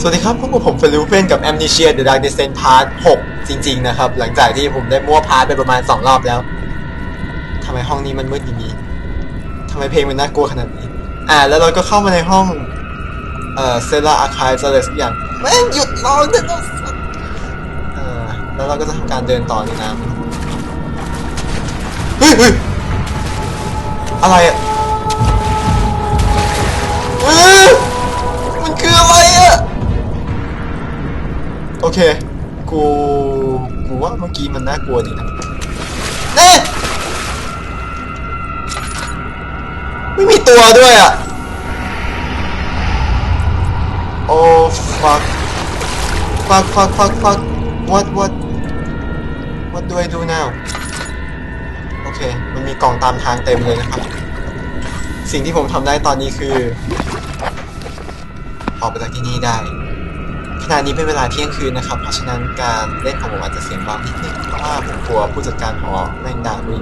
สวัสดีครับพวกผมเฟลูเฟนกับ Amnesia The Dark Descent Part 6 จริง ๆ นะครับ หลังจากที่ผมได้มั่วพาร์ทไปประมาณ 2 รอบแล้วทำไมห้องนี้มันมืดอย่างนี้ทำไมเพลงมันน่ากลัวขนาดนี้ อ่า แล้วเราก็เข้ามาในห้อง เอ่อเซล่าอาคายอะไรสักอย่างแม่งหยุดร้องเถอะนะเอ่อแล้วเราก็จะทำการเดินต่อในน้ำเฮ้ยเฮ้ยอะไรอะเออมันคืออะไรอะ โอเค กู กูว่าเมื่อกี้มันน่ากลัวดีนะเน่ไม่มีตัวด้วยอะโอ้ fuck fuck fuck fuck fuck what what what do I do now โอเค มันมีกล่องตามทางเต็มเลยนะครับ สิ่งที่ผมทำได้ตอนนี้คือ ออกไปจากที่นี่ได้ ณะนี้เป็นเวลาเที่ยงคืนนะครับ เพราะฉะนั้นการเล่นของผมอาจจะเสียงเบานิดนึงเพราะว่าผมกลัวผู้จัดการหอแม่งด่ากู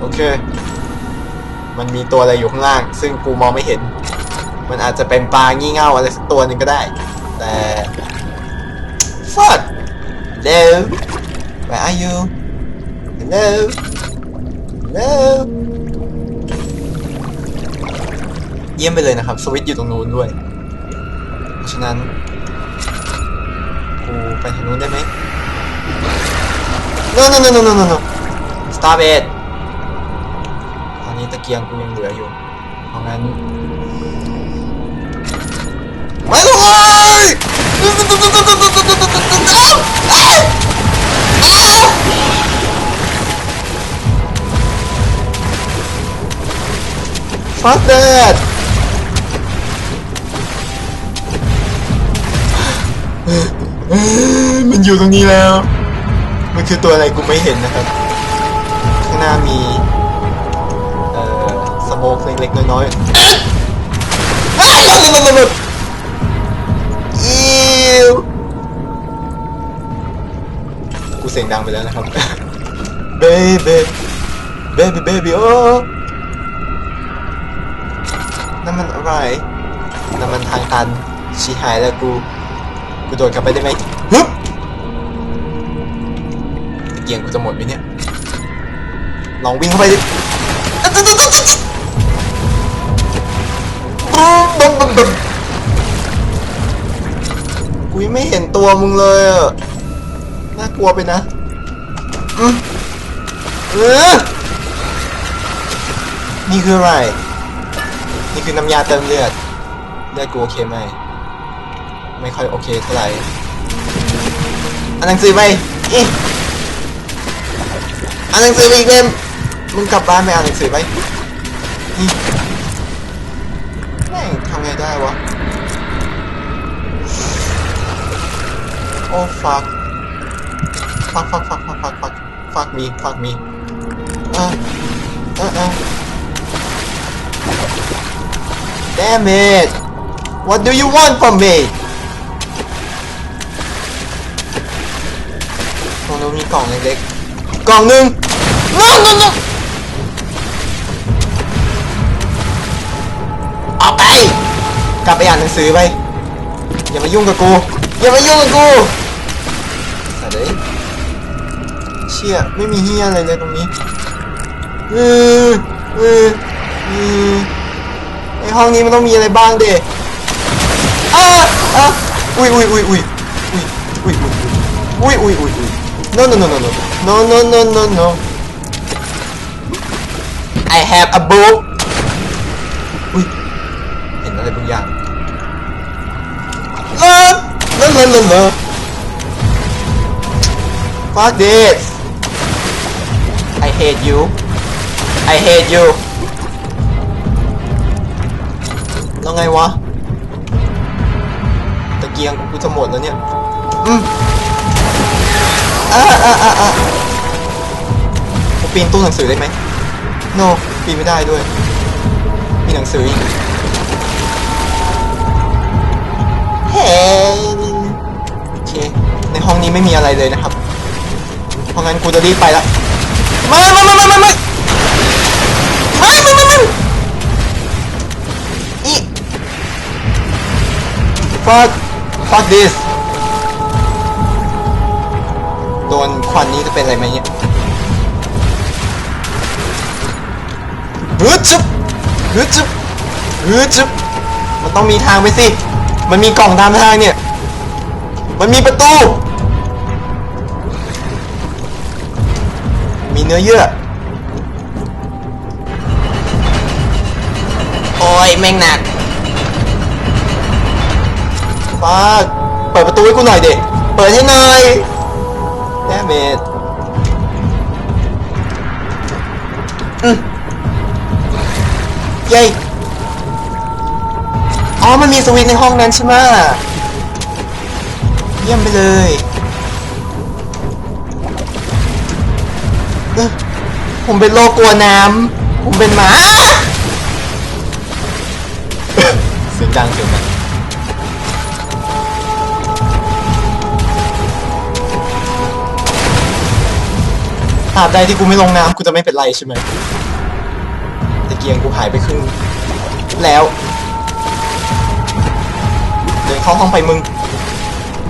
โอเค มันมีตัวอะไรอยู่ข้างล่าง ซึ่งกูมองไม่เห็น มันอาจจะเป็นปลางี่เง่าอะไรสักตัวหนึ่งก็ได้ แต่ fuck hello where are you hello hello เยี่ยมไปเลยนะครับ สวิตช์อยู่ตรงนู้นด้วย เพราะฉะนั้น กูไปทางนู้นได้ไหม no no no no no no no stop it ตอนนี้ตะเกียงกูยังเหลืออยู่ เพราะงั้นไม่เลยฟักเดด มันอยู่ตรงนี้แล้ว มันคือตัวอะไรกูไม่เห็นนะครับ ข้างหน้ามี เอ่อสโมกเล็กๆน้อยๆอ้าวหลุดหลุดหลุดหลุดอิวกูเสียงดังไปแล้วนะครับ baby baby baby โอ้นั่นมันอะไรนั่นมันทางตันชีหายแล้วกู กูโดดกลับไปได้ไหมฮึบเกียงกูจะหมดไหมเนี่ย ลองวิ่งเข้าไปดิบึ้มบึ้มบึ้มกูยังไม่เห็นตัวมึงเลยอะน่ากลัวไปนะอืมเออนี่คืออะไร นี่คือน้ำยาเติมเลือดเลือดกูโอเคไหม ไม่ค่อยโอเคเท่าไหร่อ่านหนังสือไปอีอ่านหนังสือไปอีกเล่มมึงกลับบ้านไปอ่านหนังสือไปอีแม่งทำไงได้วะ โอ้ fuck fuck fuck fuck fuck fuck fuck fuck me fuck me เออเออเออ damn it what do you want from me นู้นมีกล่องเล็กๆกล่องหนึ่ง no no no ออกไป กลับไปอ่านหนังสือไป อย่ามายุ่งกับกู อย่ามายุ่งกับกูสัตว์เอ้ยเชี่ยไม่มีเฮียอะไรเลยตรงนี้เออเออเออไอห้องนี้มันต้องมีอะไรบ้างเด็อะอะอุ้ยอุ้ยอุ้ยอุ้ยอุ้ยอุ้ยอุ้ยอุ้ยอุ้ยอุ้ย No, no, no, no, no. No, no, no, no, no. I have a bow อุ้ย เห็นอะไรบางอย่างเออเลิศเลิศเลิศเลิศ Fuck this. I hate you. I hate you. แล้วไงวะ ตะเกียงกูจะหมดแล้วเนี่ย อืม อ่าอ่าอ่าอ่ากูปีนตู้หนังสือได้ไหม no ปีนไม่ได้ด้วย มีหนังสืออีกเฮ้โอเค ในห้องนี้ไม่มีอะไรเลยนะครับ เพราะงั้นกูจะรีบไปละม่ไม่ไม่ไม่ไม่ไม่ไม่ไม่ไม่ไม่อี fuck fuck this ดนควันนี้จะเป็นอะไรไหมเนี่ยฮึดจุ๊บฮึดจุ๊บฮึดจุ๊บมันต้องมีทางไปสิ มันมีกล่องตามทางเนี่ย มันมีประตู มีเนื้อเยื่อ โอ้ยแม่งหนักฟาเปิดประตูให้กูหน่อยเด็เปิดให้หน่อย แดเมดอืมเย้อ๋อ มันมีสวิตในห้องนั้นใช่ไหมเยี่ยมไปเลยเออผมเป็นโรคกลัวน้ำ ผมเป็นหมา เสียงดังเสียงดั ตราบใดที่กูไม่ลงน้ำกูจะไม่เป็นไรใช่ไหมตะเกียงกูหายไปครึ่งแล้ว เดินเข้าห้องไปมึง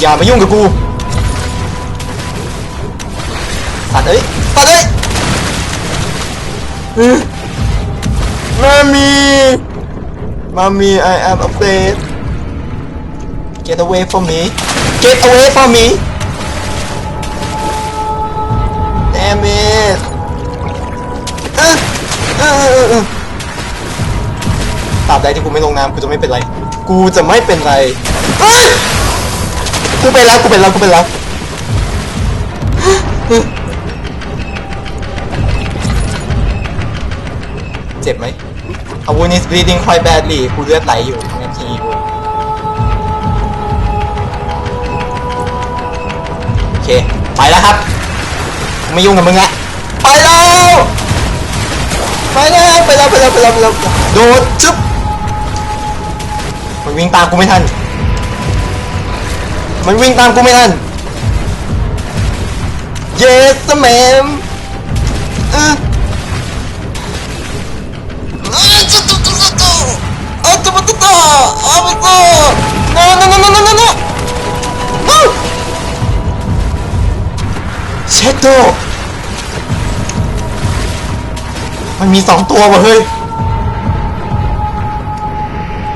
อย่ามายุ่งกับกูสัตว์เอ้ยสัตว์เอ้ยอื้อมามี I am afraid. Get away from me. Get away from me. อ้อเออตราบใดที่กูไม่ลงน้ำกูจะไม่เป็นไร กูจะไม่เป็นไรเอ้ยกูเป็นแล้วกูเป็นแล้วกูเป็นแล้วเจ็บไหม A wound is bleeding quite badly กูเลือดไหลอยู่นาทีกูโอเค ไปแล้วครับ ไม่ยุ่งกับมึงละ ไปแล้ว ไปแล้วไปแล้วไปแล้วไปแล้วไปแล้วโดดจุ๊บมันวิ่งตามกูไม่ทัน มันวิ่งตามกูไม่ทัน yes ma'am เออ Automatata! Automatata! No, no, no, no, no, no, no! No! เชดโด มันมีสองตัวว่ะเฮ้ย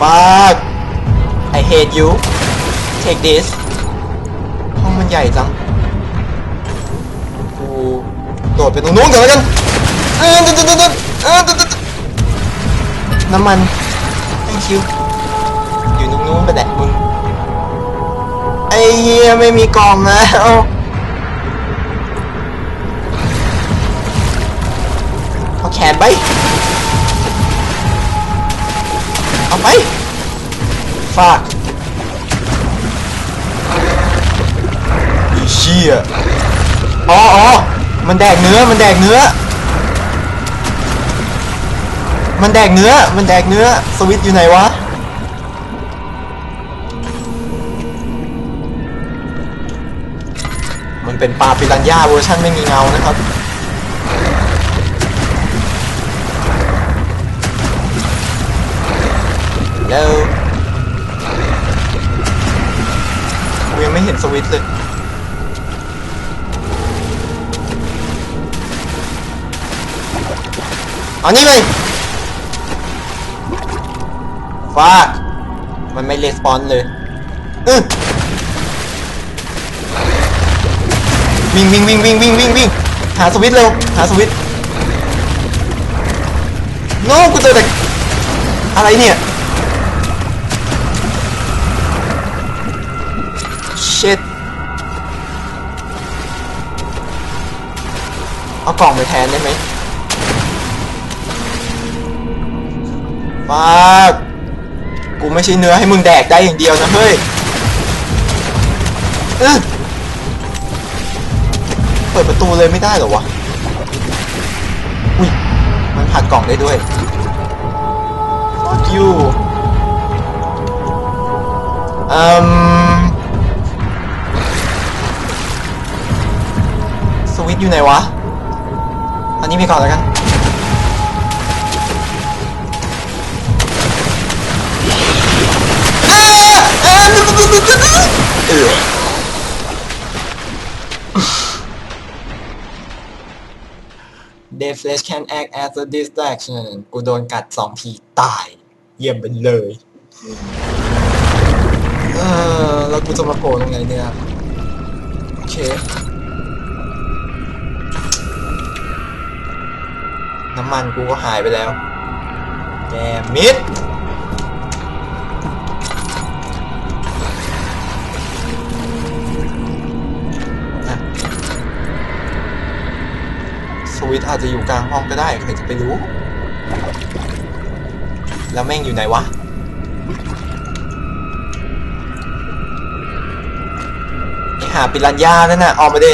Fuck I hate you Take this ห้องมันใหญ่จัง กูโดดไปตรงนู้นก่อนแล้วกันเออเดินเดินเดินเดินเออเดินเดินน้ำมัน thank you อยู่ตรงนู้นไปแหละมึงไอ้เฮียไม่มีกล่องแล้ว แขนไป เอาไป ฝากอีเชี่ยอ๋ออ๋อมันแดกเนื้อ มันแดกเนื้อ มันแดกเนื้อ มันแดกเนื้อ สวิตช์อยู่ไหนวะ มันเป็นปลาปิรันย่าเวอร์ชันไม่มีเงานะครับ แล้วกูยังไม่เห็นสวิตช์เลยเอานี่เลยฟากมันไม่レスปอนเลยอือวิ่งวิ่งวิ่งวิ่งวิ่งวิ่งวิ่งหาสวิตช์เร็วหาสวิตช์โน้กูเจอแต่อะไรเนี่ย เอากล่องไปแทนได้ไหมมากกูไม่ใช่เนื้อให้มึงแดกได้อย่างเดียวนะเฮ้ยอื้อเปิดประตูเลยไม่ได้เหรอวะ อุ้ย มันผลักกล่องได้ด้วย fuck you อืมสวิตช์อยู่ไหนวะ อันนี้มีก่อนแล้วกันเดฟเลช can แอส as a distraction กูโดนกัดสองทีตาย เยี่ยมไปเลย เออแล้วกูจะมาโผล่ตรงไหนเนี่ย โอเค น้ำมันกูก็หายไปแล้วแกมิดสวิตอาจจะอยู่กลางห้องก็ได้ใครจะไปรู้ แล้วแม่งอยู่ไหนวะไอหาปิรันยานั่นน่ะ ออกมาดิ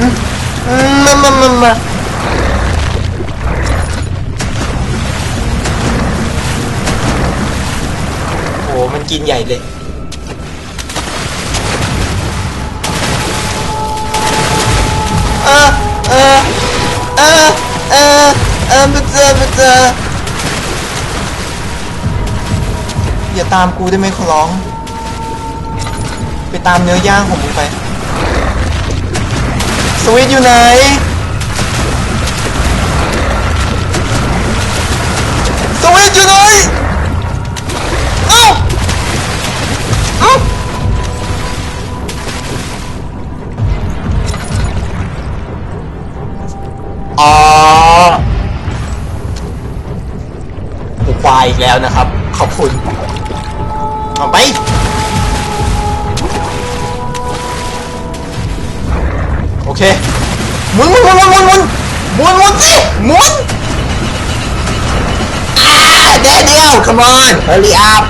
มามามามาโอ้มันกินใหญ่เลยเออเออเออเออเออมาเจอมาเจออย่าตามกูได้ไหมขอร้อง ไปตามเนื้อย่างของมึงไป สวิตช์อยู่ไหน สวิตช์อยู่ไหน เอ้า เอ้า อ๋อหูควายอีกแล้วนะครับ ขอบคุณ เอาไป เคหมุนหมุนหมุนหมุนหมุนหมุนหมุนสิหมุนอ่าเดี๋ยวเดียว come on hurry up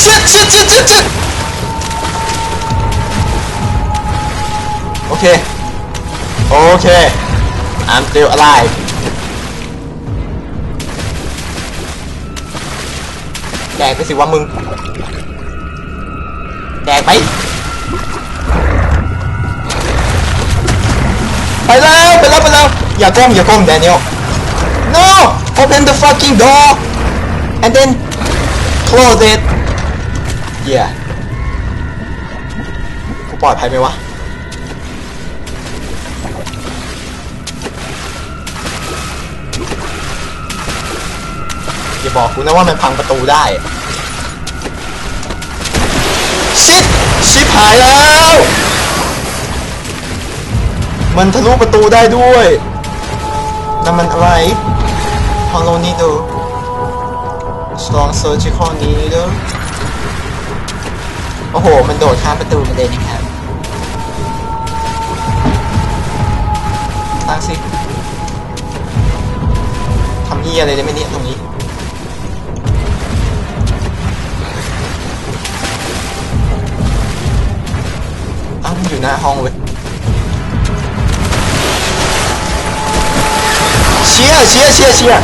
shit shit shit shit shit โอเค โอเค I'm still alive แดกไปสิว่ามึง แดกไป ไปแล้วไปแล้วไปแล้วอย่าก้มอย่าก้มแดเนียล no open the fucking door and then close it yeah กูปลอดภัยไหมวะอย่าบอกกูนะว่ามันพังประตูได้ ชิดชิบหายแล้ว มันทะลุประตูได้ด้วยนั่นมันอะไร Hollow Needle Strong Surgical Needle โอ้โห มันโดดข้ามประตูมาเลยนะครับตั้งสิทำเฮียอะไรได้ไหมเนี่ยตรงนี้ อ้าวมันอยู่หน้าห้องเว้ยเชียเชียเชียเชีย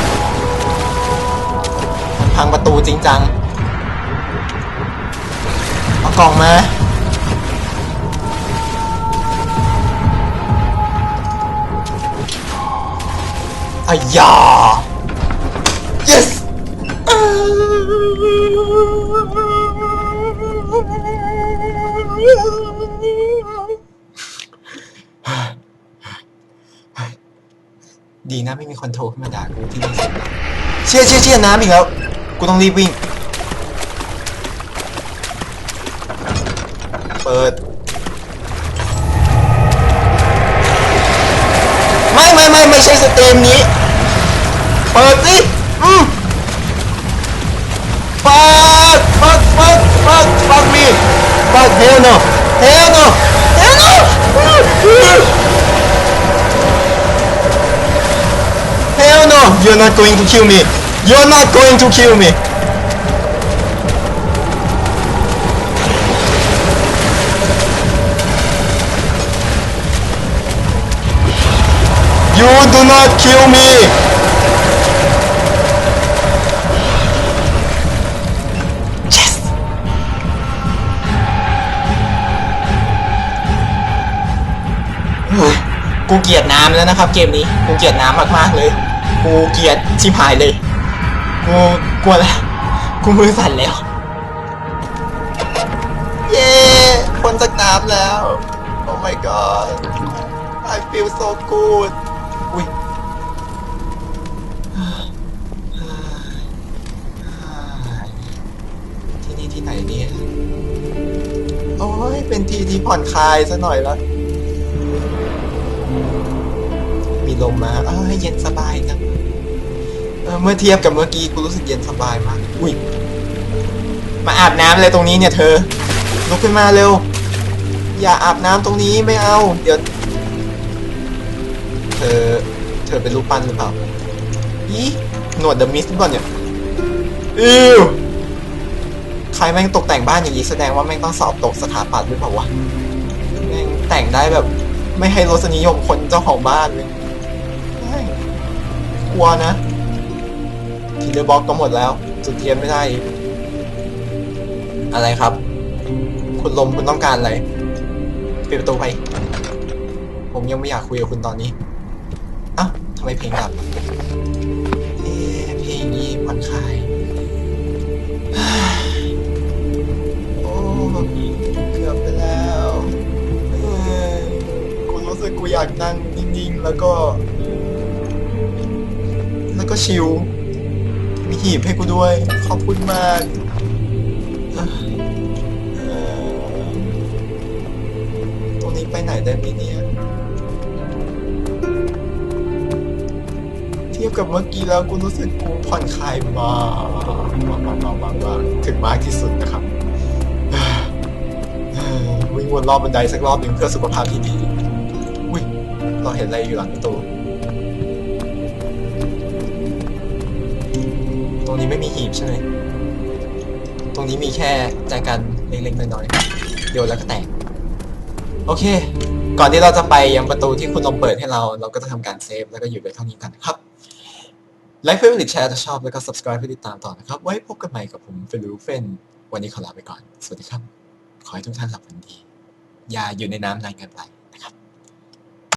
พังประตูจริงจังเอากล่องมาอายา นะไม่มีคนโทรขึ้นมาด่ากูที่นี่เชี่ยเชี่ยเชี่ยน้ำอีกแล้ว กูต้องรีบวิ่ง เปิด ไม่ไม่ไม่ไม่ใช่สตรีมนี้ เปิดสิอืม fuck fuck fuck fuck fuck me fuck hell no hell no hell no hell no you're not going to kill me you're not going to kill me You do not kill me! กูเกลียดน้ำแล้วนะครับเกมนี้ กูเกลียดน้ำมากๆเลย กูเกลียดชิบหายเลย กูกลัวแล้วกูมือสั่นแล้ว เย้พ้นจากน้ำแล้ว โอ้ my god I feel so good อุ้ยที่นี่ที่ไหนเนี่ยโอ้ยเป็นที่ที่ผ่อนคลายซะหน่อยละมีลมมาเอ้ยเย็นสบายจัง เออเมื่อเทียบกับเมื่อกี้กูรู้สึกเย็นสบายมาก อุ้ย มาอาบน้ำอะไรตรงนี้เนี่ยเธอ ลุกขึ้นมาเร็ว อย่าอาบน้ำตรงนี้ไม่เอา เดี๋ยว เธอ เธอเป็นรูปปั้นหรือเปล่า อีหนวดเดอะมิสต์ก่อนเนี่ยอิวใครแม่งตกแต่งบ้านอย่างนี้แสดงว่าแม่งต้องสอบตกสถาปัตย์หรือเปล่าวะ แม่งแต่งได้แบบ ไม่ให้รสนิยมคนเจ้าของบ้านเลยแม่งกลัวนะ ทีเดอร์บ็อกก็หมดแล้ว จุดเทียนไม่ได้อีกอะไรครับ คุณลมคุณต้องการอะไรปิดประตูไป ผมยังไม่อยากคุยกับคุณตอนนี้เอ้าทำไมเพลงดับเอ๊ะเพลงนี้ผ่อนคลายโอ้เกือบไปแล้วเอ้ยกูรู้สึกกูอยากนั่งนิ่งๆ แล้วก็ แล้วก็ชิล มีหีบให้กูด้วย ขอบคุณมากตรงนี้ไปไหนได้ไหมเนี่ย เทียบกับเมื่อกี้แล้วกูรู้สึกกูผ่อนคลายมากมากมากมากมากมากถึงมากที่สุดนะครับวิ่งวนรอบบันไดสักรอบหนึ่งเพื่อสุขภาพที่ดี อุ้ยเราเห็นอะไรอยู่หลังประตู รงนี้ไม่มีหีบใช่ไหมตรงนี้มีแค่แจกันเล็กๆน้อยๆโยนแล้วก็แตก โอเค ก่อนที่เราจะไปยังประตูที่คุณลมเปิดให้เรา เราก็จะทำการเซฟแล้วก็อยู่ในเท่านี้กันนะครับไลค์เพื่อนหรือแชร์ถ้าชอบแล้วก็ subscribe เพื่อติดตามต่อนะครับ ไว้พบกันใหม่กับผมเฟลูเฟนวันนี้ขอลาไปก่อน สวัสดีครับ ขอให้ทุกท่านหลับฝันดี อย่าอยู่ในน้ำนานเกินไป